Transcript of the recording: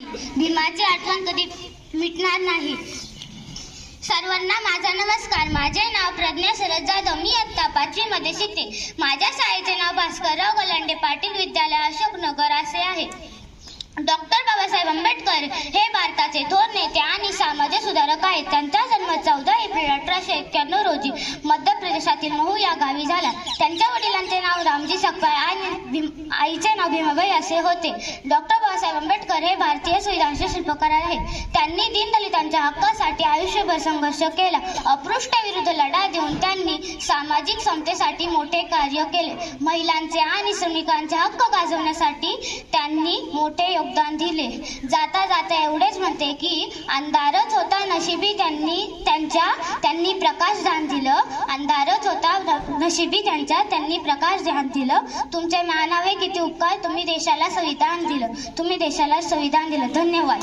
भीमाची आठवण कधी मिटणार नाही. सर्वांना माझा नमस्कार. माझे नाव प्रज्ञा शरद जाधव. मी आत्ता पाचवीमध्ये शिकते. माझ्या शाळेचे नाव भास्करराव गलांडे पाटील विद्यालय अशोकनगर असे आहे. डॉक्टर बाबासाहेब आंबेडकर हे भारताचे थोर नेते आणि सामाजिक सुधारक आहेत. त्यांचा जन्म चौदा एप्रिल अठराशे एक्क्याण्णव रोजी मध्य प्रदेशातील महू या गावी झाला. त्यांच्या वडील नाव सकपाळ आणि भीम- आईचे नाव भीमाबाई असे होते. डॉक्टर बाबासाहेब आंबेडकर हे भारतीय संविधानचे शिल्पकार आहेत. त्यांनी दीनदलितांच्या हक्कासाठी आयुष्यभर संघर्ष केला. अपृष्ठाविरुद्ध लढा देऊन त्यांनी सामाजिक समतेसाठी मोठे कार्य केले. महिलांचे आणि श्रमिकांचे हक्क गाजवण्यासाठी त्यांनी मोठे योगदान दिले. जाता जाता एवढेच म्हणते की अंधारच होता नशिबी त्यांनी त्यांच्या त्यांनी प्रकाश दान दिलं नशिबी त्यांच्या त्यांनी प्रकाश ध्यान दिलं. तुमचे मानावे किती उपकार तुम्ही देशाला संविधान दिलं. तुम्ही देशाला संविधान दिलं. धन्यवाद.